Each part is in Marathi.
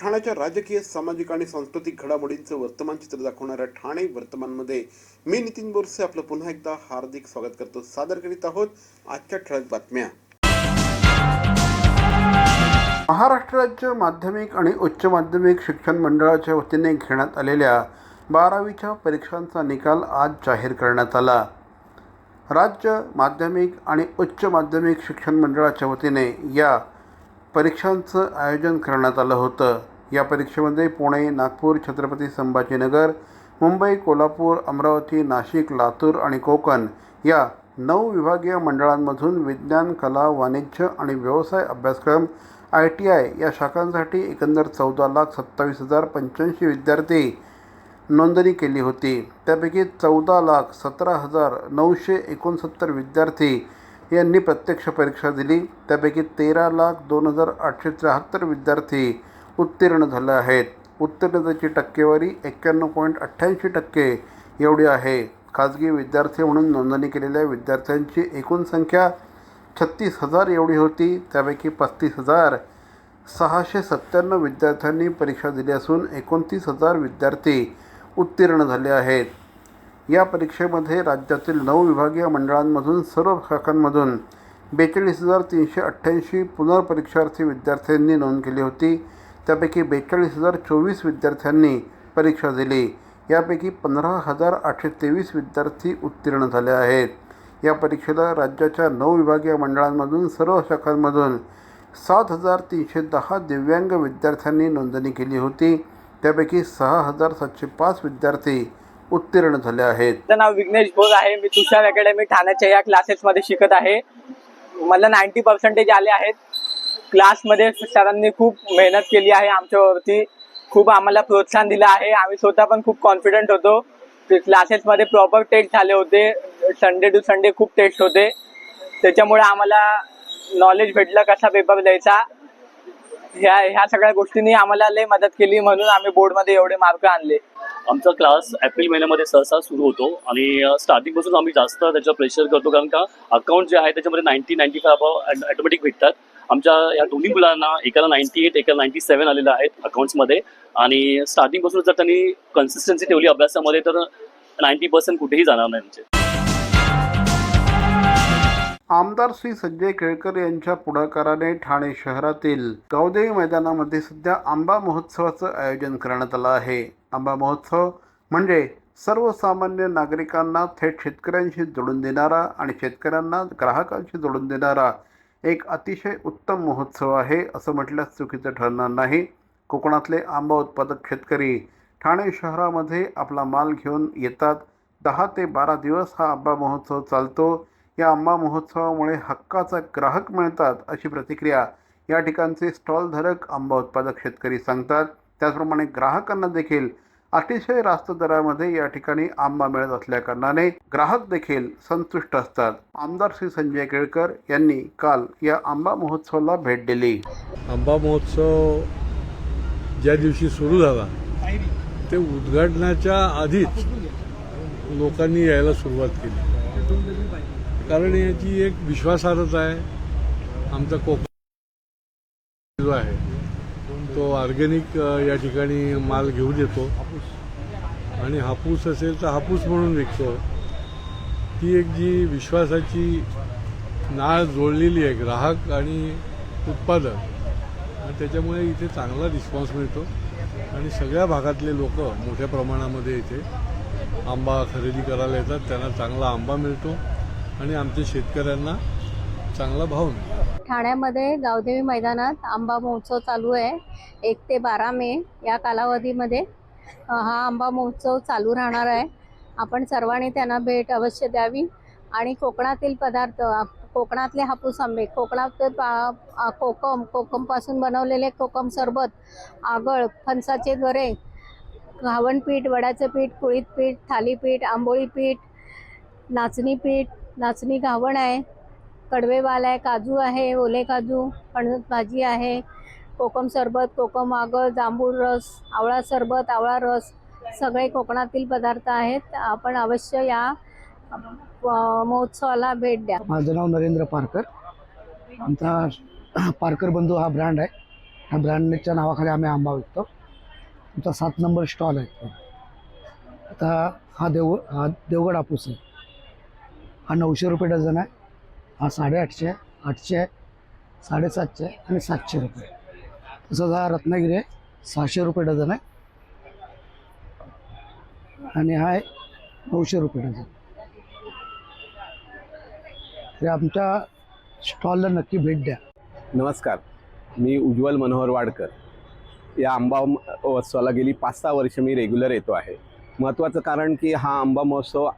ठाण्याच्या राजकीय सामाजिक आणि सांस्कृतिक घडामोडींचं वर्तमान चित्र दाखवणाऱ्या ठाणे वर्तमानमध्ये मी नितीन बोरसे आपलं पुन्हा एकदा हार्दिक स्वागत करतो. सादर करीत आहोत आजच्या ठळक बातम्या. महाराष्ट्र राज्य माध्यमिक आणि उच्च माध्यमिक शिक्षण मंडळाच्या वतीने घेण्यात आलेल्या बारावीच्या परीक्षांचा निकाल आज जाहीर करण्यात आला. राज्य माध्यमिक आणि उच्च माध्यमिक शिक्षण मंडळाच्या वतीने या परीक्षांचं आयोजन करण्यात आलं होतं. या परीक्षेमध्ये पुणे नागपूर छत्रपती संभाजीनगर मुंबई कोल्हापूर अमरावती नाशिक लातूर आणि कोकण या नऊ विभागीय मंडळांमधून विज्ञान कला वाणिज्य आणि व्यवसाय अभ्यासक्रम आय टी आय या शाखांसाठी एकंदर चौदा लाख सत्तावीस हजार पंच्याऐंशी विद्यार्थी नोंदणी केली होती. त्यापैकी चौदा लाख सतरा हजार नऊशे एकोणसत्तर विद्यार्थी यांनी प्रत्यक्ष परीक्षा दिली. त्यापैकी तेरा लाख दोन हजार आठशे त्र्याहत्तर विद्यार्थी उत्तीर्ण झाले आहेत. उत्तीर्णतेची टक्केवारी एक्क्याण्णव पॉईंट अठ्ठ्याऐंशी टक्के एवढी आहे. खाजगी विद्यार्थी म्हणून नोंदणी केलेल्या विद्यार्थ्यांची एकूण संख्या छत्तीस हजार एवढी होती. त्यापैकी पस्तीस हजार सहाशे सत्त्याण्णव विद्यार्थ्यांनी परीक्षा दिली असून एकोणतीस हजार विद्यार्थी उत्तीर्ण झाले आहेत. या परीक्षेमध्ये राज्यातील नऊ विभागीय मंडळांमधून सर्व शाखांमधून बेचाळीस हजार तीनशे अठ्ठ्याऐंशी पुनर्परीक्षार्थी विद्यार्थ्यांनी नोंद केली होती. त्यापैकी बेचाळीस हजार चोवीस विद्यार्थ्यांनी परीक्षा दिली. यापैकी पंधरा हजार आठशे तेवीस विद्यार्थी उत्तीर्ण झाले आहेत. या परीक्षेला राज्याच्या नऊ विभागीय मंडळांमधून सर्व शाखांमधून सात हजार तीनशे दहा दिव्यांग विद्यार्थ्यांनी नोंदणी केली होती. त्यापैकी सहा हजार सातशे पाच विद्यार्थी उत्तीर्ण झाले आहेत. माझं नाव विघ्नेश भोग आहे. मी तुषार अकॅडमी ठाण्याच्या या क्लासेसमध्ये शिकत आहे. मला नाईन्टी पर्सेंटेज आले आहेत. क्लासमध्ये सरांनी खूप मेहनत केली आहे आमच्यावरती. खूप आम्हाला प्रोत्साहन दिलं आहे. आम्ही स्वतः पण खूप कॉन्फिडंट होतो. क्लासेसमध्ये प्रॉपर टेस्ट झाले होते. संडे टू संडे खूप टेस्ट होते. त्याच्यामुळे आम्हाला नॉलेज भेटलं कसा पेपर द्यायचा. ह्या ह्या सगळ्या गोष्टींनी आम्हाला लय मदत केली म्हणून आम्ही बोर्डमध्ये एवढे मार्क आणले. आमचा क्लास एप्रिल महिन्यामध्ये सहसा सुरू होतो आणि स्टार्टिंगपासून आम्ही जास्त त्याच्यावर प्रेशर करतो कारण का अकाउंट जे आहे त्याच्यामध्ये नाईन्टी नाईन्टी फाय ऑटोमॅटिक भेटतात. आमच्या या दोन्ही मुलांना एकाला नाईन्टी एट एकाला नाईन्टी सेवन आलेलं आहेत अकाउंट्समध्ये आणि स्टार्टिंगपासून जर त्यांनी कन्सिस्टन्सी ठेवली अभ्यासामध्ये तर नाईन्टी पर्सेंट कुठेही जाणार नाही आमचे. आमदार श्री संजय केळकर यांच्या पुढाकाराने ठाणे शहरातील गावदेवी मैदानामध्ये सध्या आंबा महोत्सवाचं आयोजन करण्यात आलं आहे. आंबा महोत्सव म्हणजे सर्वसामान्य नागरिकांना थेट शेतकऱ्यांशी जोडून देणारा आणि शेतकऱ्यांना ग्राहकांशी जोडून देणारा एक अतिशय उत्तम महोत्सव आहे असं म्हटल्यास चुकीचं ठरणार नाही. कोकणातले आंबा उत्पादक शेतकरी ठाणे शहरामध्ये आपला माल घेऊन येतात. दहा ते बारा दिवस हा आंबा महोत्सव चालतो. या आंबा महोत्सवामुळे हक्काचा ग्राहक मिळतात अशी प्रतिक्रिया या ठिकाणचे स्टॉलधारक आंबा उत्पादक शेतकरी सांगतात. त्याचप्रमाणे ग्राहकांना देखील अतिशय रास्त दरामध्ये या ठिकाणी आंबा मिळत असल्याकारणाने ग्राहक देखील संतुष्ट असतात. आमदार श्री संजय केळकर यांनी काल या आंबा महोत्सवाला भेट दिली. आंबा महोत्सव ज्या दिवशी सुरू झाला ते उद्घाटनाच्या आधीच लोकांनी यायला सुरुवात केली. कारण याची एक विश्वासार्हता आहे. आमचा कोकण जो आहे तो ऑर्गेनिक या ठिकाणी माल घेऊन येतो. आणि हापूस असेल तर हापूस म्हणून विकतो. ती एक जी विश्वासाची नाळ जोडलेली आहे ग्राहक आणि उत्पादक. आणि त्याच्यामुळे इथे चांगला रिस्पॉन्स मिळतो. आणि सगळ्या भागातले लोक मोठ्या प्रमाणामध्ये इथे आंबा खरेदी करायला येतात. त्यांना चांगला आंबा मिळतो. आणि आमच्या शेतकऱ्यांना चांगला भाव मिळतो. ठाण्यामध्ये गावदेवी मैदानात आंबा महोत्सव चालू आहे. एक ते बारा मे या कालावधीमध्ये हा आंबा महोत्सव चालू राहणार आहे. आपण सर्वांनी त्यांना भेट अवश्य द्यावी. आणि कोकणातील पदार्थ कोकणातले हापूस आंबे कोकणात पा- कोकम कोकमपासून बनवलेले कोकम सरबत आगळ फणसाचे गरे घावणपीठ वड्याचं पीठ कुळीत पीठ थालीपीठ आंबोळी पीठ नाचणी पीठ नाचणी घावण आहे. कडवेवाल आहे काजू आहे ओले काजू फणस भाजी आहे कोकम सरबत कोकम आगळ जांभूळ रस आवळा सरबत आवळा रस सगळे कोकणातील पदार्थ आहेत. आपण अवश्य या महोत्सवाला भेट द्या. माझं नाव नरेंद्र पारकर. आमचा पारकर बंधू हा ब्रँड आहे. ह्या ब्रँडच्या नावाखाली आम्ही आंबा विकतो. आमचा सात नंबर स्टॉल आहे. आता हा देव हा देवगड हापूस आहे. हा नऊशे रुपये डझन आहे. हा साडेआठशे आठशे आहे साडेसातशे आणि सातशे रुपये. तसंच हा रत्नागिरी आहे सहाशे रुपये डझन आहे. आणि हा आहे नऊशे रुपये डझन. हे आमच्या स्टॉलला नक्की भेट द्या. नमस्कार. मी उज्ज्वल मनोहर वाडकर. या आंबा महोत्सवाला गेली पाच सहा वर्ष मी रेग्युलर येतो आहे. महत्त्वाचं कारण की हा आंबा महोत्सव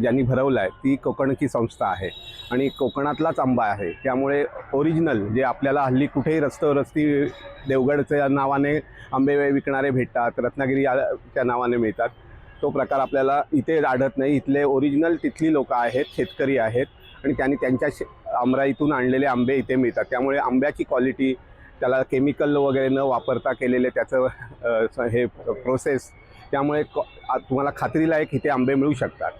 ज्यांनी भरवला आहे ती कोकणकी संस्था आहे. आणि कोकणातलाच आंबा आहे. त्यामुळे ओरिजिनल जे आपल्याला हल्ली कुठेही रस्त्यावर रस्ती देवगडच्या नावाने आंबे विकणारे भेटतात रत्नागिरी या- नावाने मिळतात. तो प्रकार आपल्याला इथे आढळत नाही. इथले ओरिजिनल तिथली लोकं आहेत शेतकरी आहेत. आणि त्यांनी त्यांच्या शे आमराईतून आणलेले आंबे इथे मिळतात. त्यामुळे आंब्याची क्वालिटी त्याला केमिकल वगैरे न वापरता केलेले त्याचं हे प्रोसेस त्यामुळे क- तुम्हाला खात्रीलायक इथे आंबे मिळू शकतात.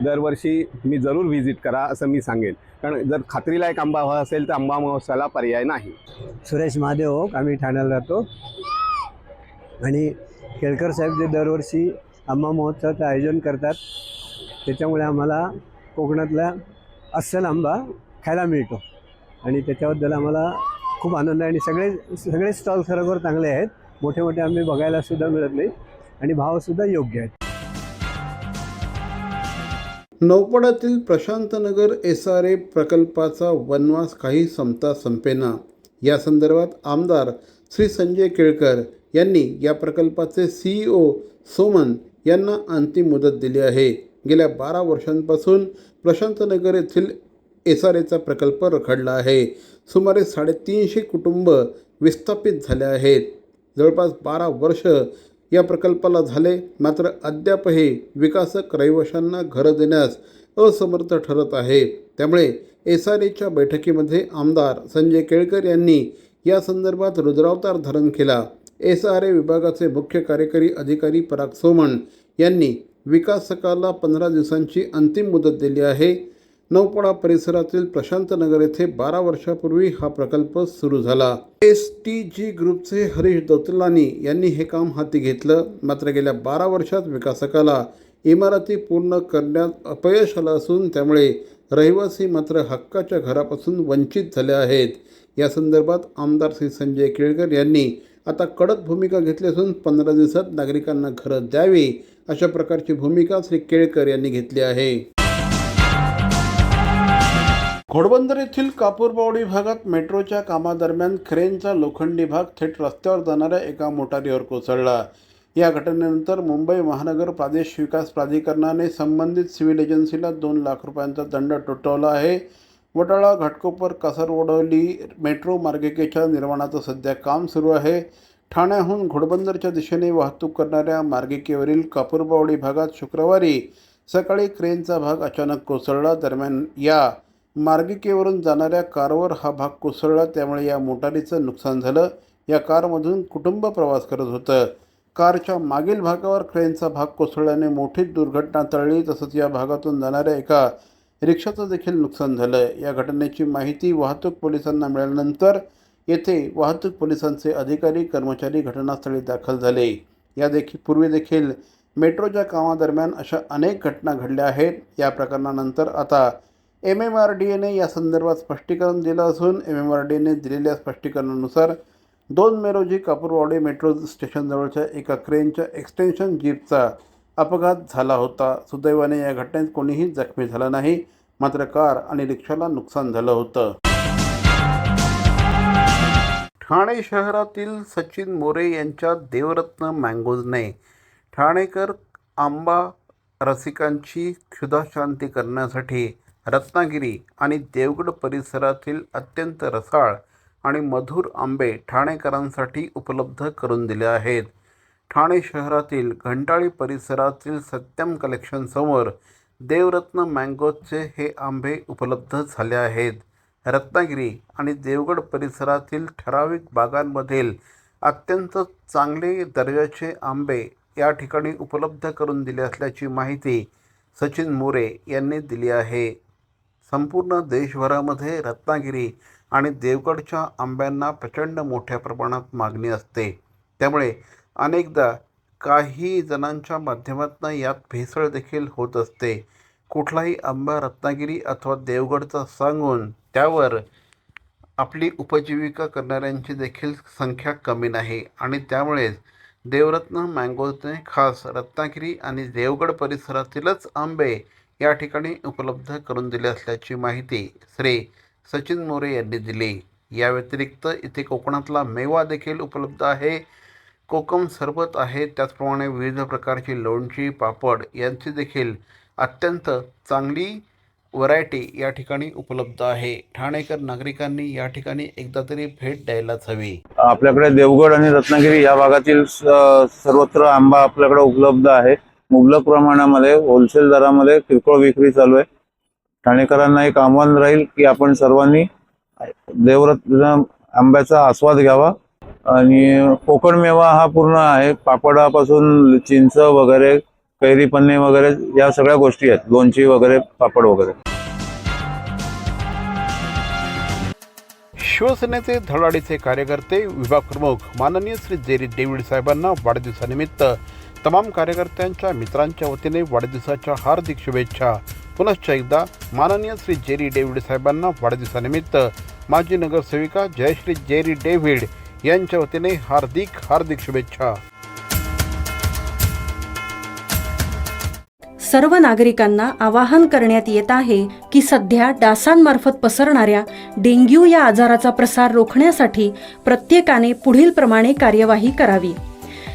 दरवर्षी मी जरूर व्हिजिट करा असं मी सांगेन. कारण जर खात्रीलायक आंबा हवा असेल तर आंबा महोत्सवाला पर्याय नाही. सुरेश महादेव ओक आम्ही ठाण्याला राहतो. आणि केळकर साहेब जे दरवर्षी आंबा महोत्सवाचं आयोजन करतात त्याच्यामुळे आम्हाला कोकणातला अस्सल आंबा खायला मिळतो. आणि त्याच्याबद्दल आम्हाला खूप आनंद आहे आणि सगळे सगळे स्टॉल खरोखर चांगले आहेत. मोठे मोठे आंबे बघायला सुद्धा मिळत नाहीत आणि भावसुद्धा योग्य आहेत. नौपडातील प्रशांतनगर एस आर ए प्रकल्पाचा वनवास काही संपता संपेना. या संदर्भात आमदार श्री संजय केळकर यांनी या प्रकल्पाचे सीईओ सोमन यांना अंतिम मुदत दिली आहे. गेल्या बारा वर्षांपासून प्रशांतनगर येथील एस आर एचा प्रकल्प रखडला आहे. सुमारे साडेतीनशे कुटुंब विस्थापित झाले आहेत. जवळपास बारा वर्ष या प्रकल्पाला झाले. मात्र अद्यापही विकासक रहिवाशांना घरं देण्यास असमर्थ ठरत आहे. त्यामुळे एस आर एच्या बैठकीमध्ये आमदार संजय केळकर यांनी या संदर्भात रुद्रावतार धारण केला. एस आर ए विभागाचे मुख्य कार्यकारी अधिकारी पराग सोमण यांनी विकासकाला पंधरा दिवसांची अंतिम मुदत दिली आहे. नौपाडा परिसरातील प्रशांतनगर येथे बारा वर्षापूर्वी हा प्रकल्प सुरू झाला. एस टी जी ग्रुपचे हरीश दौतलानी यांनी हे काम हाती घेतलं. मात्र गेल्या बारा वर्षात विकासकाला इमारती पूर्ण करण्यात अपयश आलं असून त्यामुळे रहिवासी मात्र हक्काच्या घरापासून वंचित झाले आहेत. या संदर्भात आमदार श्री संजय केळकर यांनी आता कडक भूमिका घेतली असून पंधरा दिवसात नागरिकांना घरं द्यावी अशा प्रकारची भूमिका श्री केळकर यांनी घेतली आहे. घोडबंदर येथील कापूरबावडी भागात मेट्रोच्या कामादरम्यान क्रेनचा लोखंडी भाग थेट रस्त्यावर जाणाऱ्या एका मोटारीवर कोसळला. या घटनेनंतर मुंबई महानगर प्रादेश विकास प्राधिकरणाने संबंधित सिव्हिल एजन्सीला दोन लाख रुपयांचा दंड ठोठावला आहे. वटाळा घाटकोपर कसरवडवली मेट्रो मार्गिकेच्या निर्माणाचं सध्या काम सुरू आहे. ठाण्याहून घोडबंदरच्या दिशेने वाहतूक करणाऱ्या मार्गिकेवरील कापूरबावडी भागात शुक्रवारी सकाळी क्रेनचा भाग अचानक कोसळला. दरम्यान या मार्गिकेवरून जाणाऱ्या कारवर हा भाग कोसळला. त्यामुळे या मोटारीचं नुकसान झालं. या कारमधून कुटुंब प्रवास करत होतं. कारच्या मागील भागावर क्रेनचा भाग कोसळल्याने मोठी दुर्घटना टळली तसंच या भागातून जाणाऱ्या एका रिक्षाचं देखील नुकसान झालं. या घटनेची माहिती वाहतूक पोलिसांना मिळाल्यानंतर येथे वाहतूक पोलिसांचे अधिकारी कर्मचारी घटनास्थळी दाखल झाले. या देखील पूर्वी देखील मेट्रोच्या कामादरम्यान अशा अनेक घटना घडल्या आहेत. या प्रकरणानंतर आता एम एम आर डी एने या संदर्भात स्पष्टीकरण दिलं असून एम एम आर डी एने दिलेल्या स्पष्टीकरणानुसार दोन मे रोजी कापूरवाडी मेट्रो स्टेशनजवळच्या एका क्रेनच्या एक्सटेन्शन जीपचा अपघात झाला होता. सुदैवाने या घटनेत कोणीही जखमी झाला नाही मात्र कार आणि रिक्षाला नुकसान झालं होतं. ठाणे शहरातील सचिन मोरे यांच्या देवरत्न मँगोजने ठाणेकर आंबा रसिकांची क्षुधाशांती करण्यासाठी रत्नागिरी आणि देवगड परिसरातील अत्यंत रसाळ आणि मधुर आंबे ठाणेकरांसाठी उपलब्ध करून दिले आहेत. ठाणे शहरातील घंटाळी परिसरातील सत्यम कलेक्शनसमोर देवरत्न मँगोचे हे आंबे उपलब्ध झाले आहेत. रत्नागिरी आणि देवगड परिसरातील ठराविक बागांमधील अत्यंत चांगले दर्जाचे आंबे या ठिकाणी उपलब्ध करून दिले असल्याची माहिती सचिन मोरे यांनी दिली आहे. संपूर्ण देशभरामध्ये रत्नागिरी आणि देवगडच्या आंब्यांना प्रचंड मोठ्या प्रमाणात मागणी असते. त्यामुळे अनेकदा काही जणांच्या माध्यमातून यात भेसळ देखील होत असते. कुठलाही आंबा रत्नागिरी अथवा देवगडचा सांगून त्यावर आपली उपजीविका करणाऱ्यांची देखील संख्या कमी नाही आणि त्यामुळेच देवरत्न मँगोजने खास रत्नागिरी आणि देवगड परिसरातीलच आंबे या ठिकाणी उपलब्ध करून दिले असल्याची माहिती श्री सचिन मोरे यांनी दिली. या व्यतिरिक्त इथे कोकणातला मेवा देखील उपलब्ध आहे. कोकम सरबत आहे. त्याचप्रमाणे विविध प्रकारची लोणची पापड यांची देखील अत्यंत चांगली व्हरायटी या ठिकाणी उपलब्ध आहे. ठाणेकर नागरिकांनी या ठिकाणी एकदा तरी भेट द्यायलाच हवी. आपल्याकडे देवगड आणि रत्नागिरी या भागातील सर्वत्र आंबा आपल्याकडे उपलब्ध आहे. मुबलक प्रमाणामध्ये होलसेल दरामध्ये किरकोळ विक्री चालू आहे. ठाणेकरांना एक आव्हान राहील की आपण सर्वांनी देवरत्न आंब्याचा आस्वाद घ्यावा. आणि कोकण मेवा हा पूर्ण आहे. पापडापासून चिंच वगैरे कैरी पन्ने वगैरे या सगळ्या गोष्टी आहेत. लोणची वगैरे पापड वगैरे. शिवसेनेचे धडाडीचे कार्यकर्ते विभाग प्रमुख माननीय श्री जेरी डेव्हिड साहेबांना वाढदिवसानिमित्त तमाम कार्यकर्त्यांच्या मित्रांच्या वतीने वाढदिवसाच्या हार्दिक शुभेच्छा. पुनश्च एकदा माननीय श्री जेरी डेव्हिड साहेबांना वाढदिवसानिमित्त माजी नगरसेविका जयश्री जेरी डेव्हिड यांच्या वतीने हार्दिक हार्दिक शुभेच्छा. सर्व नागरिकांना आवाहन करण्यात येत आहे की सध्या डासांमार्फत पसरणाऱ्या डेंग्यू या आजाराचा प्रसार रोखण्यासाठी प्रत्येकाने पुढीलप्रमाणे कार्यवाही करावी.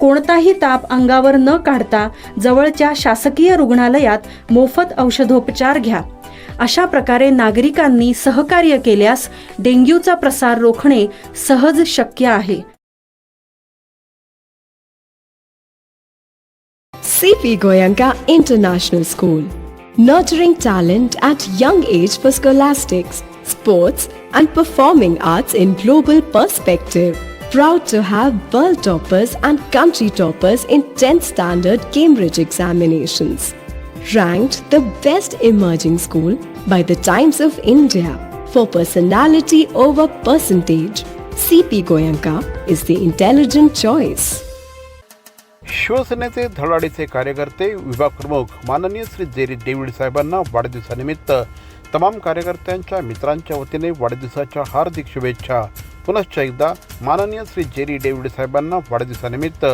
कोणताही ताप अंगावर न काढता जवळच्या शासकीय रुग्णालयात मोफत औषधोपचार घ्या अशा प्रकारे नागरिकांनी सहकार्य केल्यास डेंग्यूचा प्रसार रोखणे सहज शक्य आहे CP Goenka international school nurturing talent at young age for scholastics sports and performing arts in global perspective Proud to have world toppers and country toppers in 10th standard Cambridge examinations. Ranked the best emerging school by the Times of India for personality over percentage. CP Goyanka is the intelligent choice. शिवसेनेचे धडाडीचे कार्यकर्ते विभाग प्रमुख माननीय श्री जेरी डेव्हिड साहेबांना वाढदिवसानिमित्त तमाम कार्यकर्त्यांच्या मित्रांच्या वतीने वाढदिवसाच्या हार्दिक शुभेच्छा पुनश्च एकदा माननीय श्री जेरी डेव्हिड साहेबांना वाढदिवसानिमित्त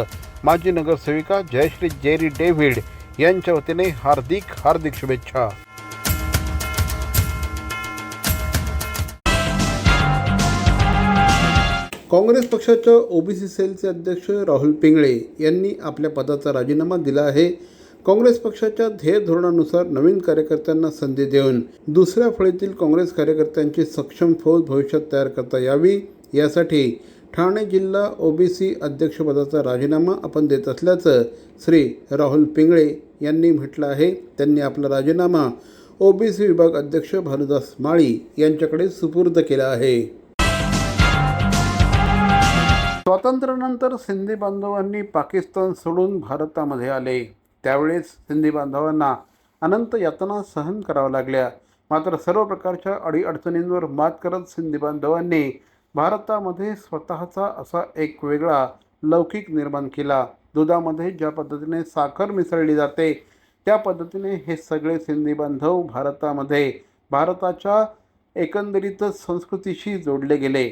माजी नगरसेविका जयश्री जेरी डेव्हिड यांच्या वतीने हार्दिक हार्दिक शुभेच्छा. काँग्रेस पक्षाच्या ओबीसी सेलचे अध्यक्ष राहुल पिंगळे यांनी आपल्या पदाचा राजीनामा दिला आहे. काँग्रेस पक्षाच्या ध्येय धोरणानुसार नवीन कार्यकर्त्यांना संधी देऊन दुसऱ्या फळीतील काँग्रेस कार्यकर्त्यांची सक्षम फौज भविष्यात तयार करता यावी. यासाठी ठाणे जिल्हा ओबीसी अध्यक्षपदाचा राजीनामा आपण देत असल्याचं श्री राहुल पिंगळे यांनी म्हटलं आहे. त्यांनी आपला राजीनामा ओबीसी विभाग अध्यक्ष भानुदास माळी यांच्याकडे सुपूर्द केला आहे. स्वातंत्र्यानंतर सिंधी बांधवांनी पाकिस्तान सोडून भारतामध्ये आले. त्यावेळेस सिंधी बांधवांना अनंत यातना सहन कराव्या लागल्या. मात्र सर्व प्रकारच्या अडीअडचणींवर मात करत सिंधी बांधवांनी भारतामध्ये स्वतःचा असा एक वेगळा लौकिक निर्माण केला. दुधामध्ये ज्या पद्धतीने साखर मिसळली जाते त्या पद्धतीने हे सगळे सिंधी बांधव भारतामध्ये भारताच्या एकंदरीतच संस्कृतीशी जोडले गेले.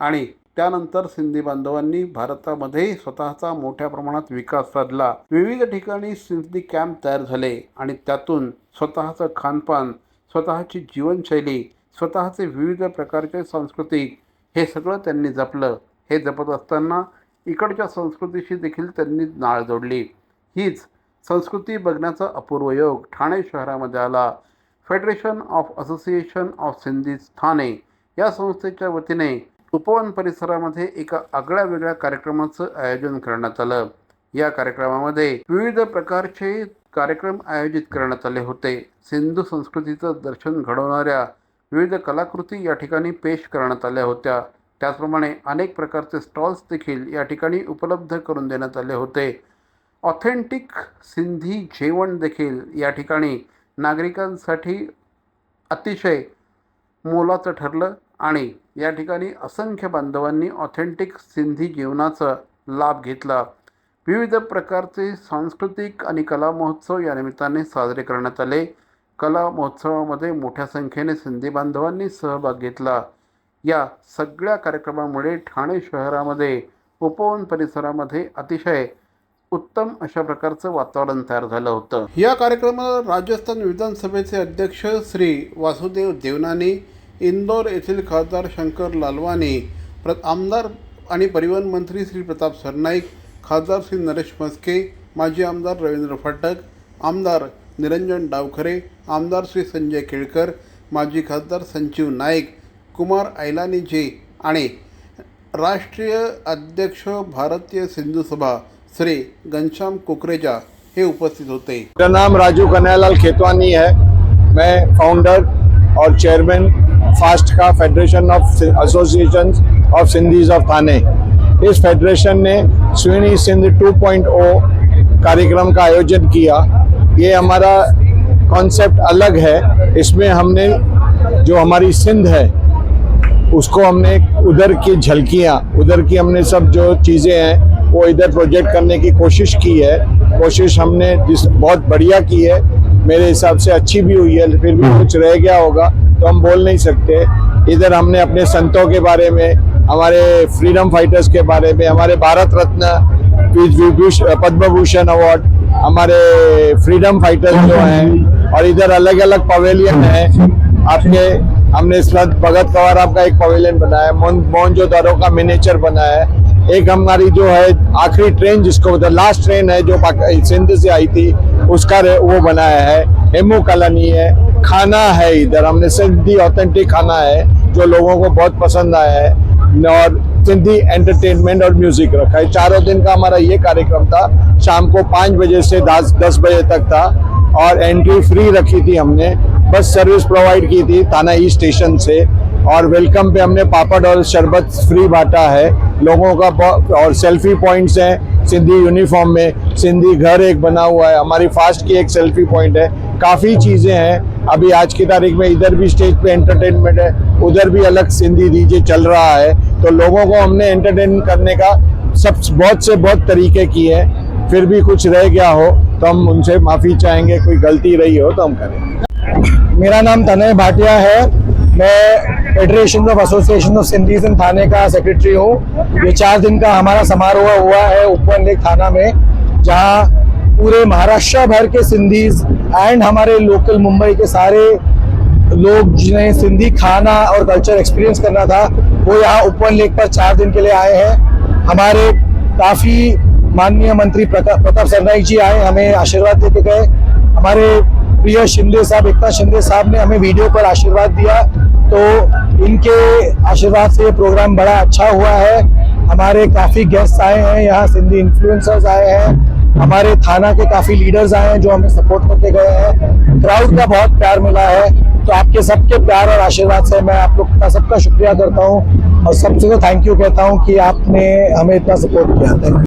आणि त्यानंतर सिंधी बांधवांनी भारतामध्ये स्वतःचा मोठ्या प्रमाणात विकास साधला. विविध ठिकाणी सिंधी कॅम्प तयार झाले आणि त्यातून स्वतःचं खानपान स्वतःची जीवनशैली स्वतःचे विविध प्रकारचे सांस्कृतिक हे सगळं त्यांनी जपलं. हे जपत असताना इकडच्या संस्कृतीशी देखील त्यांनी नाळ जोडली. हीच संस्कृती बघण्याचा अपूर्व योग ठाणे शहरामध्ये आला. Federation of association of Sindhis Thane या संस्थेच्या वतीने उपवन परिसरामध्ये एका आगळ्या वेगळ्या कार्यक्रमाचं आयोजन करण्यात आलं. या कार्यक्रमामध्ये विविध प्रकारचे कार्यक्रम आयोजित करण्यात आले होते. सिंधू संस्कृतीचं दर्शन घडवणाऱ्या विविध कलाकृती या ठिकाणी पेश करण्यात आल्या होत्या. त्याचप्रमाणे अनेक प्रकारचे स्टॉल्स देखील या ठिकाणी उपलब्ध करून देण्यात आले होते. ऑथेंटिक सिंधी जेवण देखील या ठिकाणी नागरिकांसाठी अतिशय मोलाचं ठरलं आणि या ठिकाणी असंख्य बांधवांनी ऑथेंटिक सिंधी जेवणाचा लाभ घेतला. विविध प्रकारचे सांस्कृतिक आणि कला महोत्सव या निमित्ताने साजरे करण्यात आले. कला महोत्सवामध्ये मोठ्या संख्येने सिंधी बांधवांनी सहभाग घेतला. या सगळ्या कार्यक्रमामुळे ठाणे शहरामध्ये उपवन परिसरामध्ये अतिशय उत्तम अशा प्रकारचं वातावरण तयार झालं होतं. या कार्यक्रमाला राजस्थान विधानसभेचे अध्यक्ष श्री वासुदेव देवनानी इंदोर येथील खासदार शंकर लालवानी प्र आमदार आणि परिवहन मंत्री श्री प्रताप सरनाईक खासदार श्री नरेश म्हस्के माजी आमदार रवींद्र फाटक आमदार निरंजन डावखरे, आमदार श्री संजय केळकर, माजी खासदार संजीव नाईक, कुमार ऐलानी जी आणि राष्ट्रीय अध्यक्ष भारतीय सिंधू सभा श्री घनश्याम कुकरेजा हे उपस्थित होते. मेरा नाम राजू कन्हैयालाल खेतवानी है। मैं फाउंडर और चेयरमैन फास्ट का federation of association of Sindhis of Thane is federation ने स्विनी सिंध 2.0 कार्यक्रम का आयोजन किया। ये हमारा कॉन्सेप्ट अलग है। इसमें हमने जो हमारी सिंध है, उसको हमने उधर की झलकियाँ, उधर की हमने सब जो चीज़ें हैं, वो इधर प्रोजेक्ट करने की कोशिश की है। कोशिश हमने जिस बहुत बढ़िया की है। मेरे हिसाब से अच्छी भी हुई है, फिर भी कुछ रह गया होगा तो हम बोल नहीं सकते। इधर हमने अपने संतों के बारे में, हमारे फ्रीडम फाइटर्स के बारे में, हमारे भारत रत्न पद्म भूषण अवार्ड हमारे फ्रीडम फाइटर्स जो हैं, और इधर अलग अलग पवेलियन है। आपके, हमने संत भगत कंवराम का एक पवेलियन बनाया मोहन मोहनजोदारो का मिनेचर बनाया। है एक हमारी जो है, आखिरी ट्रेन जिसको द लास्ट ट्रेन है, जो सिंध से आई थी, उसका वो बनाया है। हेमू कॉलोनी है, खाना है इधर। हमने सिंधी ऑथेंटिक खाना है, जो लोगों को बहुत पसंद आया है। और सिंधी एंटरटेनमेंट और म्यूज़िक रखा है। चारों दिन का हमारा ये कार्यक्रम था। शाम को पाँच बजे से दस दस बजे तक था और एंट्री फ्री रखी थी हमने। बस सर्विस प्रोवाइड की थी थाना ई स्टेशन से। और वेलकम पे हमने पापड़ और शरबत फ्री बांटा है। लोगों का और सेल्फी पॉइंट्स हैं, सिंधी यूनिफॉर्म में। सिंधी घर एक बना हुआ है। हमारी फास्ट की एक सेल्फी पॉइंट है। काफ़ी चीज़ें हैं। अभी आज की तारीख में इधर भी स्टेज पे एंटरटेनमेंट है। उधर भी अलग सिंधी डीजे चल रहा है। तो लोगों को हमने एंटरटेन करने का सब, बहुत से बहुत तरीके किए हैं। फिर भी कुछ रह गया हो तो हम उनसे माफ़ी चाहेंगे। कोई गलती रही हो तो हम करें। मेरा नाम तनय भाटिया है। मैं federation of association of Sindhis in Thane का सेक्रेटरी हूँ। ये चार दिन का हमारा समारोह हुआ है उपवन लेक थाना में, जहाँ पूरे महाराष्ट्र भर के सिंधीज एंड हमारे लोकल मुंबई के सारे लोग जिन्हें सिंधी खाना और कल्चर एक्सपीरियंस करना था, वो यहाँ उपवन लेक पर चार दिन के लिए आए हैं। हमारे काफ़ी माननीय मंत्री प्रताप सरनाईक जी आए, हमें आशीर्वाद दे के गए। हमारे प्रिय शिंदे साहब एकता शिंदे साहब ने हमें वीडियो पर आशीर्वाद दिया। तो इनके आशीर्वाद से ये प्रोग्राम बड़ा अच्छा हुआ है। हमारे काफ़ी गेस्ट आए हैं, यहाँ सिंधी इन्फ्लुएंसर्स आए हैं। हमारे थाना के काफ़ी लीडर्स आए हैं जो हमें सपोर्ट करके गए हैं। क्राउड का बहुत प्यार मिला है। तो आपके सबके प्यार और आशीर्वाद से मैं आप लोग का सबका शुक्रिया करता हूँ और सबसे को थैंक यू कहता हूँ कि आपने हमें इतना सपोर्ट किया।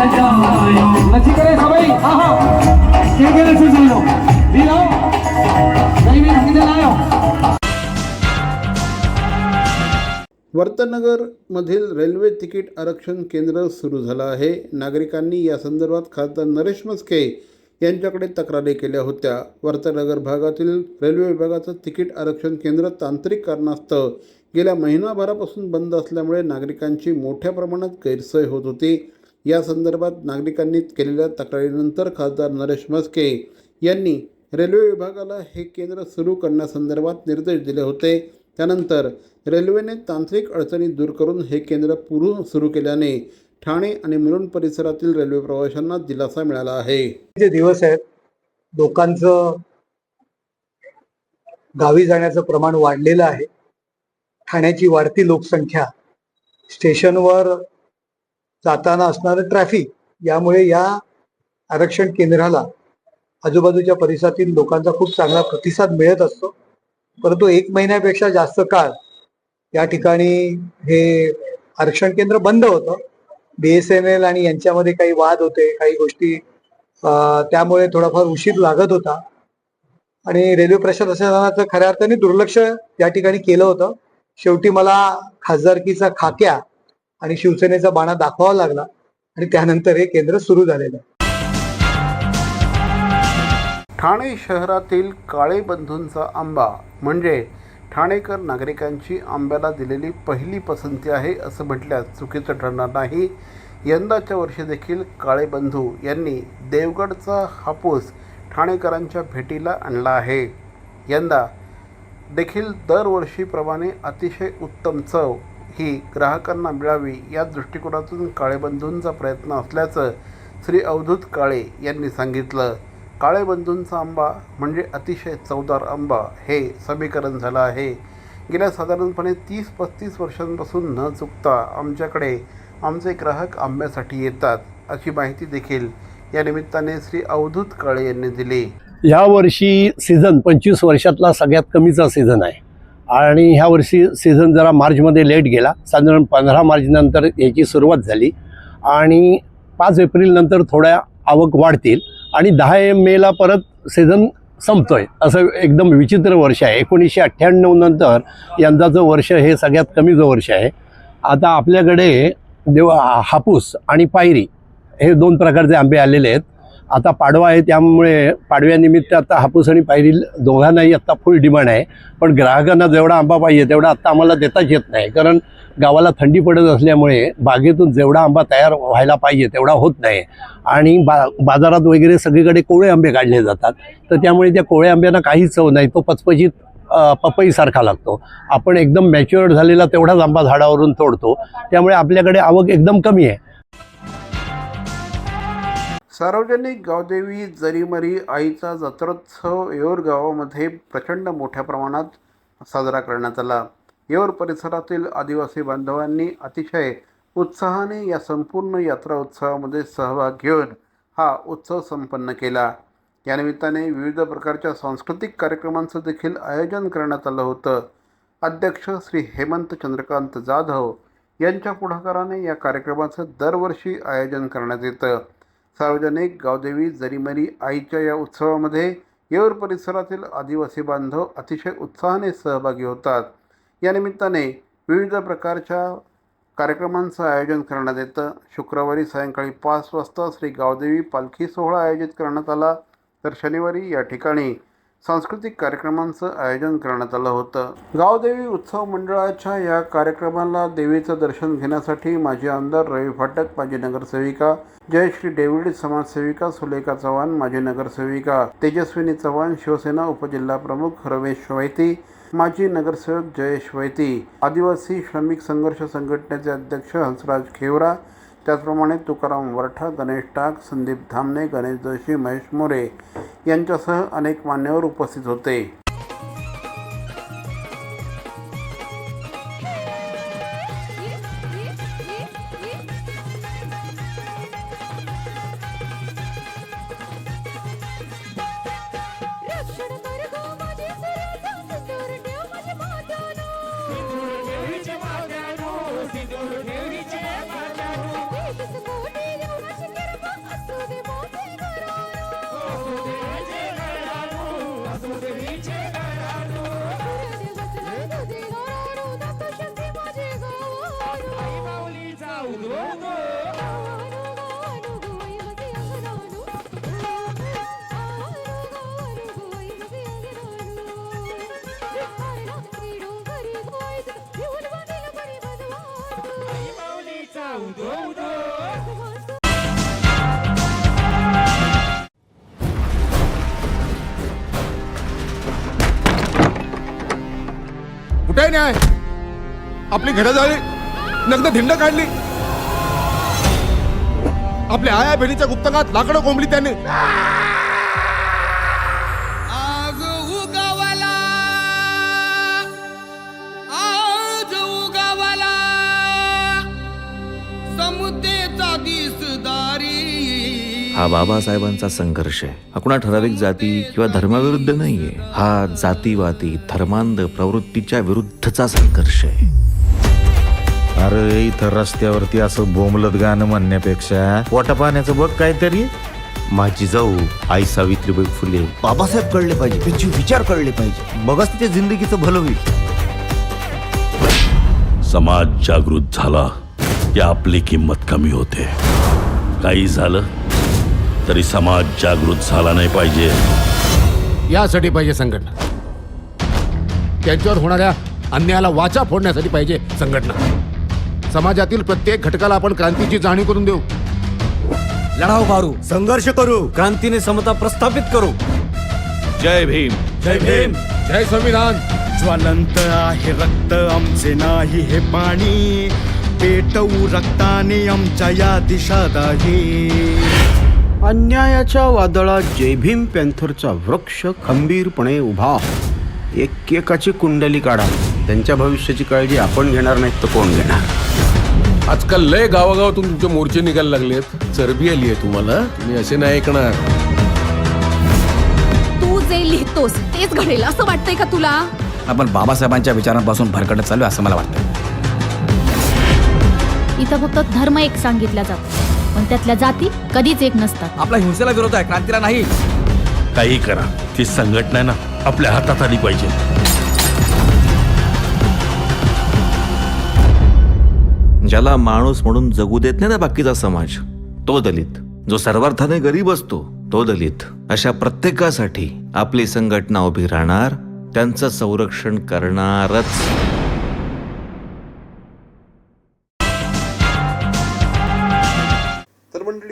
थैंक यू वर्तनगरमधील रेल्वे तिकीट आरक्षण केंद्र सुरू झालं आहे. नागरिकांनी या संदर्भात खासदार नरेश मस्के यांच्याकडे तक्रारी केल्या होत्या. वर्तनगर भागातील रेल्वे विभागाचं तिकीट आरक्षण केंद्र तांत्रिक कारणास्तव गेल्या महिनाभरापासून बंद असल्यामुळे नागरिकांची मोठ्या प्रमाणात गैरसोय होत होती. या संदर्भात नागरिकांनी केलेल्या तक्रारीनंतर खासदार नरेश म्हस्के यांनी रेल्वे विभागाला हे केंद्र सुरू करण्यासंदर्भात निर्देश दिले होते. त्यानंतर रेल्वेने तांत्रिक अडचणी दूर करून हे केंद्र पुरू सुरू केल्याने ठाणे आणि मुरुण परिसरातील रेल्वे प्रवाशांना दिलासा मिळाला आहे. जे दिवस आहेत लोकांचं गावी जाण्याचं प्रमाण वाढलेलं आहे. ठाण्याची वाढती लोकसंख्या स्टेशनवर जाताना असणारं ट्रॅफिक यामुळे या आरक्षण केंद्राला आजूबाजूच्या परिसरातील लोकांचा खूप चांगला प्रतिसाद मिळत असतो. परंतु एक महिन्यापेक्षा जास्त काळ या ठिकाणी हे आरक्षण केंद्र बंद होतं. बी एस एन एल आणि यांच्यामध्ये काही वाद होते काही गोष्टी त्यामुळे थोडाफार उशीर लागत होता. आणि रेल्वे प्रशासनाचं खऱ्या अर्थाने दुर्लक्ष या ठिकाणी केलं होतं. शेवटी मला खासदारकीचा खाक्या आणि शिवसेनेचा बाणा दाखवावा लागला आणि त्यानंतर हे केंद्र सुरू झालेलं आहे. ठाणे शहरातील काळे बंधूंचा आंबा म्हणजे ठाणेकर नागरिकांची आंब्याला दिलेली पहिली पसंती आहे असं म्हटल्यास चुकीचं ठरणार नाही. यंदाच्या वर्षी देखील काळे बंधू यांनी देवगडचा हापूस ठाणेकरांच्या भेटीला आणला आहे. यंदा देखील दरवर्षीप्रमाणे अतिशय उत्तम चव ही ग्राहकांना मिळावी या दृष्टिकोनातून काळेबंधूंचा प्रयत्न असल्याचं श्री अवधूत काळे यांनी सांगितलं. काळेबंधूंचा आंबा म्हणजे अतिशय चवदार आंबा. हे समीकरण झालं आहे. गेल्या साधारणपणे तीस पस्तीस वर्षांपासून न चुकता आमच्याकडे आमचे ग्राहक आंब्यासाठी येतात अशी माहिती देखील या निमित्ताने श्री अवधूत काळे यांनी दिली. ह्या वर्षी सीझन पंचवीस वर्षातला सगळ्यात कमीचा सीझन आहे. आणि ह्या वर्षी सीझन जरा मार्चमध्ये लेट गेला. साधारण पंधरा मार्चनंतर याची सुरुवात झाली. आणि पाच एप्रिलनंतर थोड्या आवक वाढतील. आणि दहा मेला परत सीझन संपतो आहे असं एकदम विचित्र वर्ष आहे. एकोणीसशे अठ्ठ्याण्णव नंतर यंदाचं वर्ष हे सगळ्यात कमीचं वर्ष आहे. आता आपल्याकडे देव हापूस आणि पायरी हे दोन प्रकारचे आंबे आलेले आहेत. आता पाडवा आहे त्यामुळे पाडव्यानिमित्त आता हापूस आणि पायरी दोघांनाही आत्ता फुल डिमांड आहे. पण ग्राहकांना जेवढा आंबा पाहिजे तेवढा आत्ता आम्हाला देताच येत नाही. कारण गावाला थंडी पडत असल्यामुळे बागेतून जेवढा आंबा तयार व्हायला पाहिजे तेवढा होत नाही. आणि बा बाजारात वगैरे सगळीकडे कोवळे आंबे काढले जातात. तर त्यामुळे त्या कोळे आंब्यांना काहीच चव नाही तो पचपचित पपईसारखा लागतो. आपण एकदम मॅच्युअर्ड झालेला तेवढाच आंबा झाडावरून तोडतो. त्यामुळे आपल्याकडे आवक एकदम कमी आहे. सार्वजनिक गावदेवी जरीमरी आईचा जत्रोत्सव येऊर गावामध्ये प्रचंड मोठ्या प्रमाणात साजरा करण्यात आला. येऊर परिसरातील आदिवासी बांधवांनी अतिशय उत्साहाने या संपूर्ण यात्रा उत्सवामध्ये सहभाग घेऊन हा उत्सव संपन्न केला. यानिमित्ताने विविध प्रकारच्या सांस्कृतिक कार्यक्रमांचं देखील आयोजन करण्यात आलं होतं. अध्यक्ष श्री हेमंत चंद्रकांत जाधव यांच्या पुढाकाराने या कार्यक्रमाचं दरवर्षी आयोजन करण्यात येतं. सार्वजनिक गावदेवी जरीमरी आईच्या या उत्सवामध्ये येऊर परिसरातील आदिवासी बांधव अतिशय उत्साहाने सहभागी होतात. या निमित्ताने विविध प्रकारच्या कार्यक्रमांचं आयोजन करण्यात येतं. शुक्रवारी सायंकाळी पाच वाजता श्री गावदेवी पालखी सोहळा आयोजित करण्यात आला. तर शनिवारी या ठिकाणी सांस्कृतिक कार्यक्रमांचं आयोजन करण्यात आलं होतं. गावदेवी उत्सव मंडळाच्या या कार्यक्रमाला देवीचं दर्शन घेण्यासाठी माजी आमदार रवी फाटक माजी नगरसेविका जयश्री डेव्हिड समाजसेविका सुलेखा चव्हाण माजी नगरसेविका तेजस्विनी चव्हाण शिवसेना उपजिल्हा प्रमुख रमेश वैती माजी नगरसेवक जयेश वैती आदिवासी श्रमिक संघर्ष संघटनेचे अध्यक्ष हंसराज खेवरा त्याचप्रमाणे तुकाराम वरठा गणेश टाक संदीप धामणे गणेश जोशी महेश मोरे यांच्यासह अनेक मान्यवर उपस्थित होते. न्याय आपली घरं झाली नगद धिंड काढली. आपल्या आया बहिणीच्या गुप्तकात लाकडं कोंबली त्यांनी. हा बाबासाहेबांचा संघर्ष आहे. हा कुणा ठराविक जाती किंवा धर्माविरुद्ध नाहीये. हा जातीवादी धर्मांध प्रवृत्तीच्या विरुद्धचा संघर्ष आहे. अरे इथं रस्त्यावरती असं बोंबलत गाणं म्हणण्यापेक्षा पोटा पाण्याचं बघ काहीतरी. माझी जाऊ आई सावित्रीबाई फुले. बाबासाहेब कळले पाहिजे त्यांचे विचार कळले पाहिजे. मगच तिच्या जिंदगीचं भलं होईल. समाज जागृत झाला की आपली किंमत कमी होते. काही झालं तरी समाज जागृत झाला नाही पाहिजे. यासाठी पाहिजे संघटना. त्यांच्यावर होणाऱ्या अन्यायाला वाचा फोडण्यासाठी पाहिजे संघटना. समाजातील प्रत्येक घटकाला आपण क्रांतीची जाणीव करून देऊ. लढाव मारू. संघर्ष करू. क्रांतीने समता प्रस्थापित करू. जय भीम. जय भीम. जय संविधान. ज्वलंत आहे रक्त आमचे नाही हे पाणी. पेटवू रक्ताने आमच्या या दिशा दाही अन्यायाच्या वादळात जय भीम पॅन्थरचा वृक्ष खंबीरपणे उभा. एकेकाची कुंडली काढा. त्यांच्या भविष्याची काळजी आपण घेणार नाही तर कोण घेणार? आजकाल लय गावागावातून तुमचे मोर्चे निघायला लागलेत. चरबी आली आहे तुम्हाला. तुम्ही असे नाही ऐकणार. तू जे लिहितोस तेच घडेल. असं वाटतंय का तुला? आपण बाबासाहेबांच्या विचारांपासून भरकटत चालू असं मला वाटतं इथं फक्त धर्म एक सांगितला जातो. त्यातल्या जाती कधीच एक नसतात. आपला हिंसेला विरोध आहे क्रांतीला नाही. काही करा ती संघटना आहे ना आपल्या हातात आली पाहिजे. ज्याला माणूस म्हणून जगू देत नाही ना बाकीचा समाज तो दलित. जो सर्वार्थाने गरीब असतो तो दलित. अशा प्रत्येकासाठी आपली संघटना उभी राहणार त्यांचं संरक्षण करणारच.